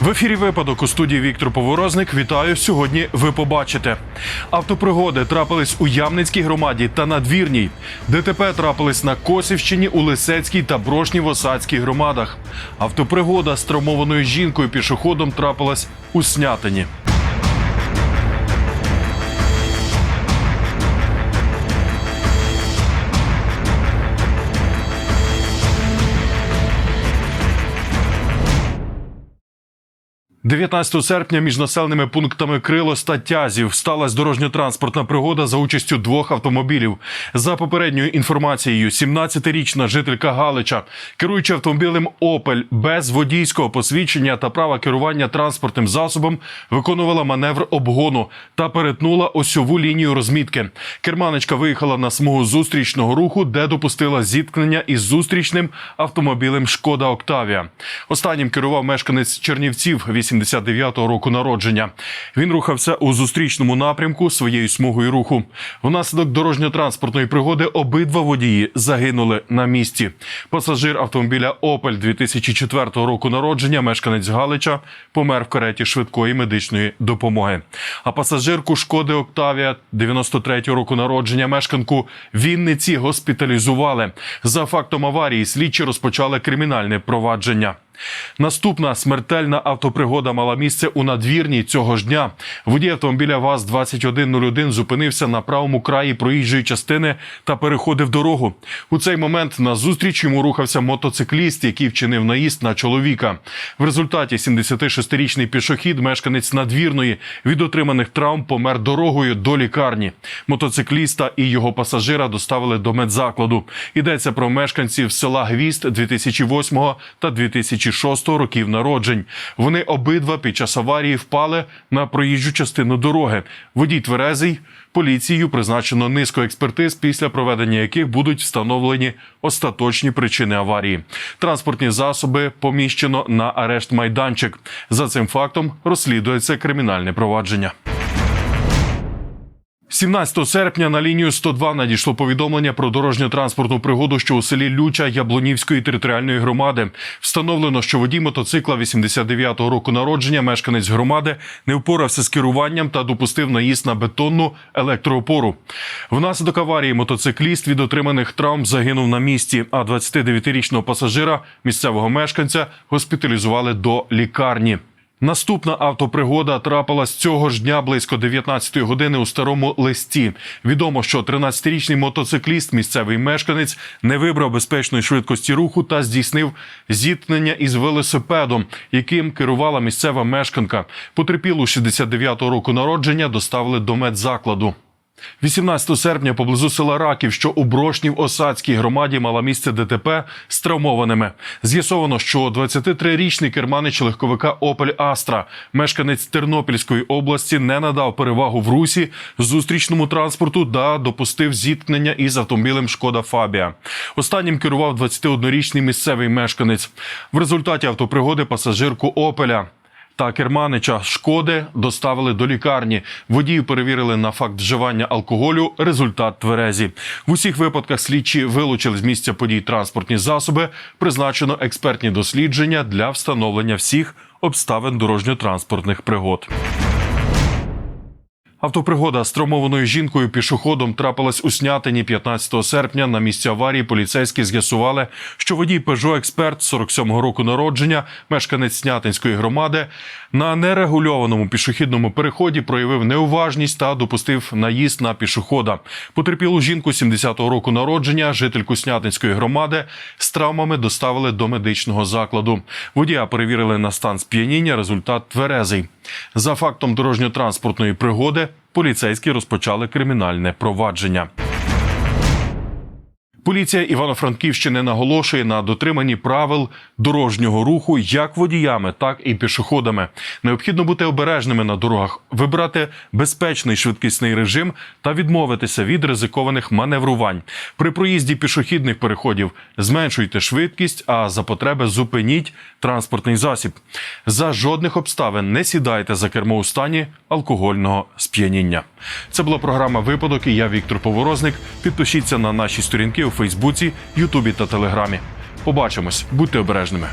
В ефірі випадок у студії Віктор Поворозник. Вітаю. Сьогодні ви побачите. Автопригоди трапились у Ямницькій громаді та надвірній. ДТП трапились на Косівщині, у Лисецькій та Брошній-Осадській громадах. Автопригода з травмованою жінкою пішоходом трапилась у Снятині. – 19 серпня між населеними пунктами Крилос та Тязів сталася дорожньо-транспортна пригода за участю двох автомобілів. За попередньою інформацією, 17-річна жителька Галича, керуючи автомобілем Опель без водійського посвідчення та права керування транспортним засобом, виконувала маневр обгону та перетнула осьову лінію розмітки. Керманичка виїхала на смугу зустрічного руху, де допустила зіткнення із зустрічним автомобілем Шкода Октавія. Останнім керував мешканець Чернівців 89-го року народження. Він рухався у зустрічному напрямку своєю смугою руху. Внаслідок дорожньо-транспортної пригоди обидва водії загинули на місці. Пасажир автомобіля Опель 2004 року народження, мешканець Галича, помер в кареті швидкої медичної допомоги. А пасажирку Шкоди Октавія 93 року народження, мешканку Вінниці госпіталізували. За фактом аварії слідчі розпочали кримінальне провадження. Наступна смертельна автопригода мала місце у надвірній цього ж дня. Водій автомобіля ВАЗ-2101 зупинився на правому краї проїжджої частини та переходив дорогу. У цей момент на зустріч йому рухався мотоцикліст, який вчинив наїзд на чоловіка. В результаті 76-річний пішохід, мешканець надвірної, від отриманих травм помер дорогою до лікарні. Мотоцикліста і його пасажира доставили до медзакладу. Йдеться про мешканців села Гвіст 2008 та 2006 років народжень. Вони обидва під час аварії впали на проїжджу частину дороги. Водій тверезий. Поліцією призначено низку експертиз, після проведення яких будуть встановлені остаточні причини аварії. Транспортні засоби поміщено на арешт майданчик. За цим фактом розслідується кримінальне провадження. 17 серпня на лінію 102 надійшло повідомлення про дорожньо-транспортну пригоду, що у селі Люча Яблунівської територіальної громади встановлено, що водій мотоцикла 89-го року народження, мешканець громади, не впорався з керуванням та допустив наїзд на бетонну електроопору. Внаслідок аварії мотоцикліст від отриманих травм загинув на місці. А 29-річного пасажира місцевого мешканця госпіталізували до лікарні. Наступна автопригода трапилась цього ж дня близько 19-ї години у старому листі. Відомо, що 13-річний мотоцикліст, місцевий мешканець, не вибрав безпечної швидкості руху та здійснив зіткнення із велосипедом, яким керувала місцева мешканка. Потерпілу 69-го року народження доставили до медзакладу. 18 серпня поблизу села Раків, що у Брошнів-Осадській громаді мала місце ДТП з травмованими. З'ясовано, що 23-річний керманич легковика Опель Астра, мешканець Тернопільської області, не надав перевагу в русі зустрічному транспорту та допустив зіткнення із автомобілем Шкода Фабія. Останнім керував 21-річний місцевий мешканець. В результаті автопригоди пасажирку Опеля та керманича шкоди доставили до лікарні. Водію перевірили на факт вживання алкоголю. Результат тверезі. В усіх випадках слідчі вилучили з місця подій транспортні засоби. Призначено експертні дослідження для встановлення всіх обставин дорожньо-транспортних пригод. Автопригода з травмованою жінкою пішоходом трапилась у Снятині 15 серпня. На місці аварії поліцейські з'ясували, що водій Peugeot експерт 47-го року народження, мешканець Снятинської громади, на нерегульованому пішохідному переході проявив неуважність та допустив наїзд на пішохода. Потерпілу жінку 70-го року народження, жительку Снятинської громади, з травмами доставили до медичного закладу. Водія перевірили на стан сп'яніння. Результат тверезий. За фактом дорожньо-транспортної пригоди поліцейські розпочали кримінальне провадження. Поліція Івано-Франківщини наголошує на дотриманні правил дорожнього руху як водіями, так і пішоходами. Необхідно бути обережними на дорогах, вибрати безпечний швидкісний режим та відмовитися від ризикованих маневрувань. При проїзді пішохідних переходів зменшуйте швидкість, а за потреби зупиніть транспортний засіб. За жодних обставин не сідайте за кермо у стані алкогольного сп'яніння. Це була програма Випадок. і Я Віктор Поворозник. Підпишіться на наші сторінки у Фейсбуці, Ютубі та Телеграмі. Побачимось, будьте обережними.